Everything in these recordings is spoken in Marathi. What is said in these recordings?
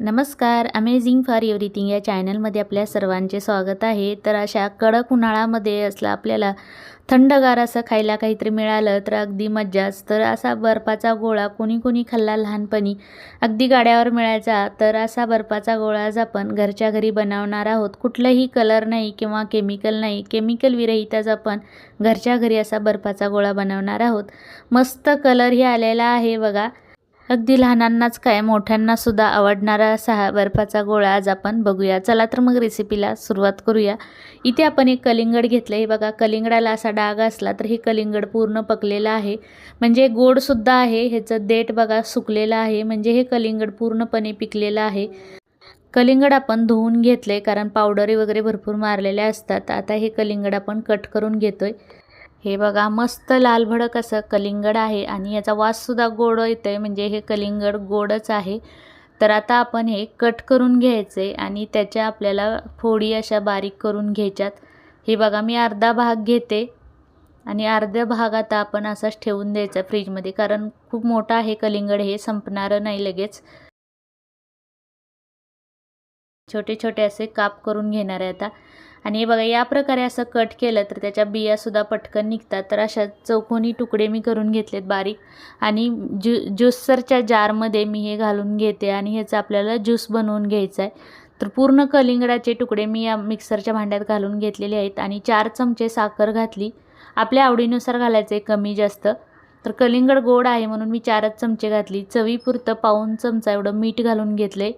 नमस्कार अमेझिंग फॉर एव्हरीथिंग या चॅनलमध्ये आपल्या सर्वांचे स्वागत आहे. तर अशा कडक उन्हाळ्यामध्ये असला आपल्याला थंडगार असं खायला काहीतरी मिळालं तर अगदी मज्जाच. तर असा बर्फाचा गोळा कोणी कोणी खाल्ला लहानपणी अगदी गाड्यावर मिळायचा तर असा बर्फाचा गोळा आज आपण घरच्या घरी बनवणार आहोत. कुठलंही कलर नाही किंवा केमिकल नाही केमिकल विरहितच आपण घरच्या घरी असा बर्फाचा गोळा बनवणार आहोत. मस्त कलरही आलेला आहे बघा. अगदी लहानांनाच काय मोठ्यांनासुद्धा आवडणारा असा हा बर्फाचा गोळा आज आपण बघूया. चला तर मग रेसिपीला सुरुवात करूया. इथे आपण एक कलिंगड घेतलं हे बघा कलिंगडाला असा डाग असला तर हे कलिंगड पूर्ण पकलेलं आहे. म्हणजे गोडसुद्धा आहे. ह्याचं देठ बघा सुकलेलं आहे. म्हणजे हे कलिंगड पूर्णपणे पिकलेलं आहे. कलिंगड आपण धुवून घेतले कारण पावडरी वगैरे भरपूर मारलेल्या असतात. आता हे कलिंगड आपण कट करून घेतोय. हे बघा मस्त लालभडक असं कलिंगड आहे आणि याचा वाससुद्धा गोड येतो आहे म्हणजे हे कलिंगड गोडच आहे. तर आता आपण हे कट करून घ्यायचे आणि त्याच्या आपल्याला फोडी अशा बारीक करून घ्यायच्यात. हे बघा मी अर्धा भाग घेते आणि अर्धा भाग आता आपण असाच ठेवून द्यायचा फ्रीजमध्ये कारण खूप मोठा आहे कलिंगड हे संपणारं नाही लगेच. छोटे छोटे असे काप करून घेणार आहे आता. आणि हे बघा या प्रकारे असं कट केलं तर त्याच्या बियासुद्धा पटकन निघतात. तर अशा चौकोनी तुकडे मी करून घेतलेत बारीक. आणि ज्यू ज्युसरच्या जारमध्ये मी हे घालून घेते आणि ह्याचं आपल्याला ज्यूस बनवून घ्यायचं आहे तर पूर्ण कलिंगडाचे तुकडे मी या मिक्सरच्या भांड्यात घालून घेतलेले आहेत. आणि चार चमचे साखर घातली. आपल्या आवडीनुसार घालायचे कमी जास्त. तर कलिंगड गोड आहे म्हणून मी चारच चमचे घातली. चवीपुरतं पाऊन चमचा एवढं मीठ घालून घेतले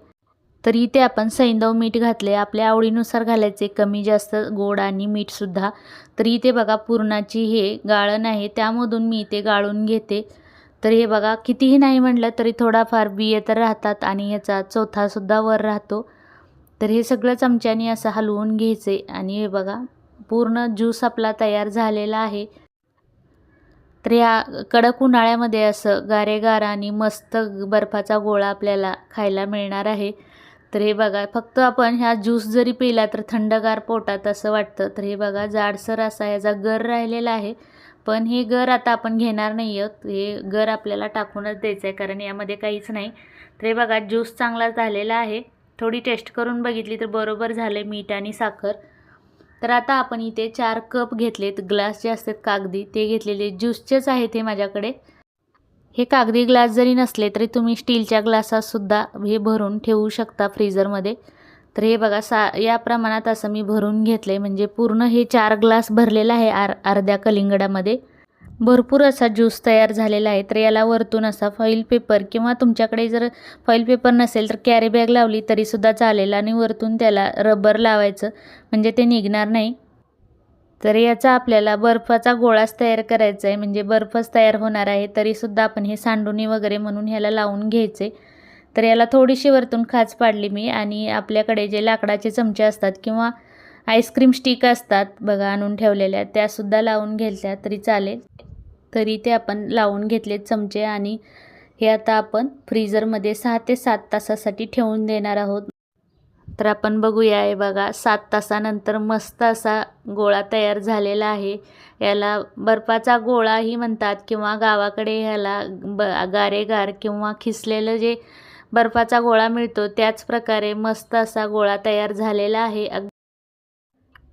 तर इथे आपण सैंदव मीठ घातले. आपल्या आवडीनुसार घालायचे. कमी जास्त गोड आणि मीठसुद्धा तर इथे बघा पुरणाची हे गाळण आहे. त्यामधून मी इथे गाळून घेते. तर हे बघा कितीही नाही म्हटलं तरी थोडाफार बिये तर राहतात आणि ह्याचा चौथासुद्धा वर राहतो. तर हे सगळं चमच्याने असं हलवून घ्यायचे. आणि हे बघा पूर्ण ज्यूस आपला तयार झालेला आहे. तर ह्या कडक उन्हाळ्यामध्ये असं गारेगार आणि मस्त बर्फाचा गोळा आपल्याला खायला मिळणार आहे. तर हे बघा फक्त आपण ह्या ज्यूस जरी पिला तर थंडगार पोटात असं वाटतं. तर हे बघा जाडसर असा ह्याचा गर राहिलेला आहे. पण हे गर आता आपण घेणार नाही आहोत हे गर आपल्याला टाकूनच द्यायचं आहे कारण यामध्ये काहीच नाही. तर हे बघा ज्यूस चांगला झालेला आहे. थोडी टेस्ट करून बघितली तर बरोबर झाले मीठ आणि साखर. तर आता आपण इथे चार कप घेतलेत. ग्लास जे असतात कागदी ते घेतलेले. ज्यूसचेच आहेत हे माझ्याकडे. हे कागदी ग्लास जरी नसले तरी तुम्ही स्टीलच्या ग्लासातसुद्धा हे भरून ठेवू शकता फ्रीझरमध्ये. तर हे बघा सा या प्रमाणात असं मी भरून घेतले म्हणजे पूर्ण हे चार ग्लास भरलेलं आहे आर अर्ध्या कलिंगडामध्ये. भरपूर असा ज्यूस तयार झालेला आहे. तर याला वरतून असा फॉईल पेपर किंवा तुमच्याकडे जर फॉईल पेपर नसेल तर कॅरी बॅग लावली तरीसुद्धा चालेल आणि वरतून त्याला रबर लावायचं. म्हणजे ते निघणार नाही. तर याचा आपल्याला बर्फाचा गोळाच तयार करायचा आहे म्हणजे बर्फच तयार होणार आहे तरीसुद्धा आपण हे सांडुणी वगैरे म्हणून ह्याला लावून घ्यायचे तर याला थोडीशी वरतून खाच पाडली मी आणि आपल्याकडे जे लाकडाचे चमचे असतात किंवा आईस्क्रीम स्टिक असतात बघा आणून ठेवलेल्या त्यासुद्धा लावून घेतल्या तरी चालेल. तरी ते आपण लावून घेतले चमचे आणि हे आता आपण फ्रीजरमध्ये सहा ते सात तासासाठी ठेवून देणार आहोत. तर आपण बघूया हे बघा सात तासानंतर मस्त असा गोळा तयार झालेला आहे. याला बर्फाचा गोळाही म्हणतात किंवा गावाकडे ह्याला ब गारेगार किंवा खिसलेलं जे बर्फाचा गोळा मिळतो त्याच प्रकारे मस्त असा गोळा तयार झालेला आहे.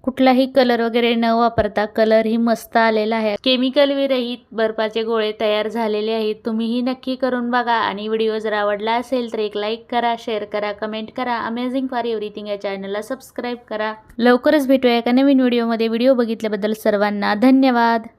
कुठलाही कलर वगैरे न वापरता कलरही मस्त आलेला आहे. केमिकल विरहित बर्फाचे गोळे तयार झालेले आहेत. तुम्हीही नक्की करून बघा आणि व्हिडिओ जर आवडला असेल तर एक लाईक करा शेअर करा कमेंट करा. अमेझिंग फॉर एव्हरीथिंग या चॅनलला सबस्क्राईब करा. लवकरच भेटूया एका नवीन व्हिडिओमध्ये व्हिडिओ बघितल्याबद्दल सर्वांना धन्यवाद.